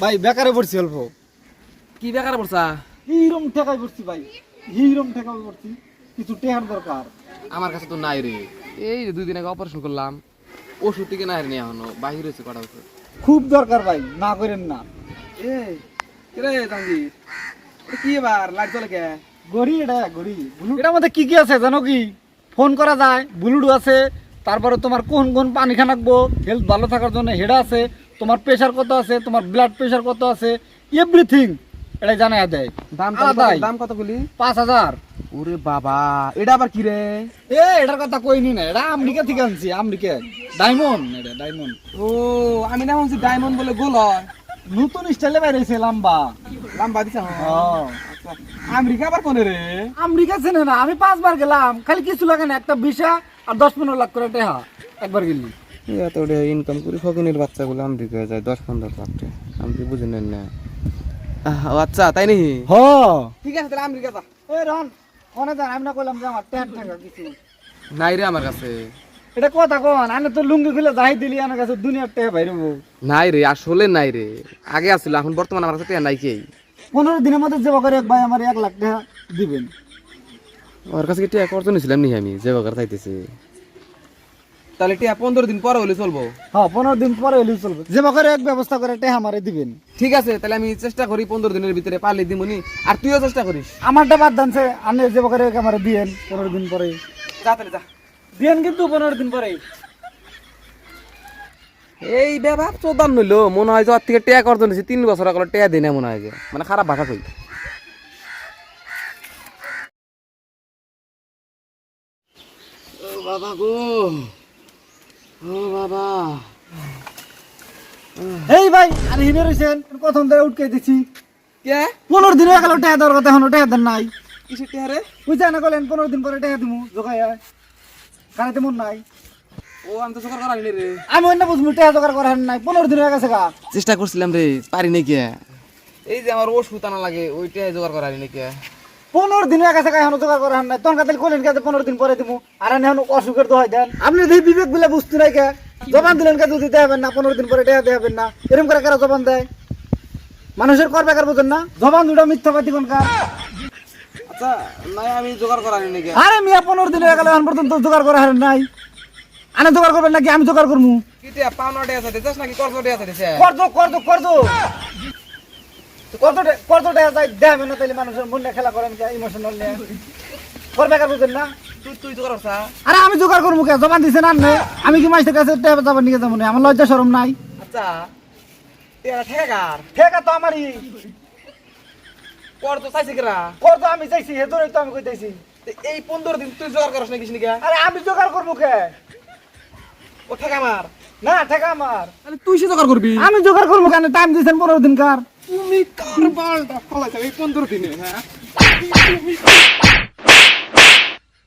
ভাই বেকারে পড়ছি অল্প। কি বেকার পড়ছা? হিরম ঠেকাই পড়ছি ভাই হিরম ঠেকাই পড়ছি। কিছু টেহার দরকার। আমার কাছে তো নাই রে। এই যে দুই দিন আগে অপারেশন করলাম ওষুধ থেকে নাই রে এখনও বাহির হয়েছে কটা ওষুধ। খুব দরকার ভাই না করেন না। এই কিরে জাঙ্গির কি এবার লাইট কে? গড়ি এটা গড়ি এটার মধ্যে কি কি আছে জানো কি? ফোন করা যায় ব্লুটুথ আছে তারপরে তোমার কোন কোন পানি খানাকবো হেলথ ভালো থাকার জন্য হেডা আছে তোমার প্রেশার কত আছে তোমার ব্লাড প্রেশার কত আছে এভরিথিং এটা জানাই দেয়। দাম কত দাম কত বলি? পাঁচ হাজার। ওরে বাবা এটা আবার কি রে? এ এটার কথা কইনি না এটা আমেরিকা থেকে আনছি আমেরিকা। ডায়মন্ড এটা ডায়মন্ড ও আমি না বলছি ডায়মন্ড বলে গোল হয়। নতুন স্টাইলে বাইরেছে লাম্বা। লাম্বা দিছে ও আচ্ছা। আমেরিকা আবার কোনে রে? আমেরিকা চেনে না আমি পাঁচবার গেলাম। খালি কিছু লাগে না একটা ভিসা আর দশ পনেরো লাখ করে টেহা। একবার গেলি। এত ইনকাম করি ফকিনের বাচ্চাগুলো আমেরিকায় যায় দশ পনেরো লাখ টাকা আমি কি বুঝে নেন না? আচ্ছা তাই নাকি? হ। ঠিক আছে তাহলে আমেরিকা যা। এ রন ফোনে যান আমি না কইলাম যে আমার টেন টাকা কিছু। নাই রে আমার কাছে। এটা কথা কন আমি তো লুঙ্গি খুলে যাই দিলি আমার কাছে দুনিয়ার টেহা বাইরবো নাই রে আসলে নাই রে। আগে আসছিল এখন বর্তমানে আমার কাছে টিয়া নাই কেই? পনেরো দিনের মধ্যে যে করে এক ভাই আমার এক লাখ টাকা দিবেন। ওর কাছে কি টিয়া করতে নিয়েছিলাম নি আমি? যে বাগার চাইতেছি। তাহলে টিয়া পনেরো দিন পরে হলে চলবো? হ্যাঁ পনেরো দিন পরে হলেও চলবে। যে করে এক ব্যবস্থা করে টেহা আমারে দিবেন। ঠিক আছে তাহলে আমি চেষ্টা করি পনেরো দিনের ভিতরে পারলে দিমনি আর তুইও চেষ্টা করিস। আমারটা বাদ দানছে আপনি যে করে এক আমারে দিয়েন পনেরো দিন পরে। যা তাহলে যা। দিয়েন কিন্তু পনেরো দিন পরে। এই ব্যবহার চোদান নইলো মনে হয় যে ওর থেকে টেয়া করতে নিয়েছি তিন বছর আগে টেয়া দিই না মনে হয় যে মানে খারাপ ভাষা কই বাবা গো ও বাবা। এই ভাই আর হিনে রয়েছেন প্রথম ধরে উঠকে দিছি। কে? পনেরো দিন হয়ে গেল দেওয়ার কথা এখনও টেহা দেন নাই। কিসের টেয়া রে? বুঝছে না করলেন পনেরো দিন পরে দিমু জোগাই কানাতে মন নাই। ও আমি তো সকাল করা রে। আমি অন্য বুঝব টেহা জোগাড় করার নাই। পনেরো দিন হয়ে গেছে গা। চেষ্টা করছিলাম রে পারি নাই কে। এই যে আমার ওষুধ আনা লাগে ওইটা জোগাড় করা নাকি কে। পনেরো দিন হয়ে গেছে গা এখনও জোগাড় করার নাই। তখন কাতে কলেন কাছে পনেরো দিন পরে দিমু। আর এখন অসুখের দোহাই দেন। আপনি দেখি বিবেক বলে বুঝতে নাই কে জবান দিলেন কে দিতে হবেন না পনেরো দিন পরে টেহা দিতে হবেন না এরকম করে কারা জবান দেয়? মানুষের কর বেকার বোঝেন না? জবান দুটা মিথ্যাবাদী কোন কার? আচ্ছা নাই আমি জোগাড় করা নাকি? আরে মিয়া পনেরো দিন হয়ে গেল এখন পর্যন্ত জোগাড় করা হারেন নাই। আনে জোগাড় করবেন নাকি? আমি জোগাড় করব পাওনা আছে নাকি কর্জ আছে যায় দেবেন না মানুষের মনে খেলা করেন ইমোশনাল নিয়ে। কর বেকার বুঝেন না? তুই তুই জোগাড় করছা? আরে আমি জোগাড় করব কে? জবান দিছে না আমি কি মাসের কাছে টাকা যাবার নিয়ে যাব না? আমার লজ্জা সরম নাই। আচ্ছা। ঠেকার? ঠিক তো আমারই। কর তো চাইছি কিরা? কর তো আমি চাইছি হে তো আমি কই এই পনেরো দিন তুই জোগাড় করছ কিছু নাকি আরে আমি জোগাড় করব কে? ও ঠেকা মার না ঠেকা আমার। তাহলে তুই সে জোগাড় করবি? আমি জোগাড় করব কেন? টাইম দিয়েছেন পনেরো দিন কার তুমি কার বালটা ফলাইছ এই পনেরো দিনে হ্যাঁ?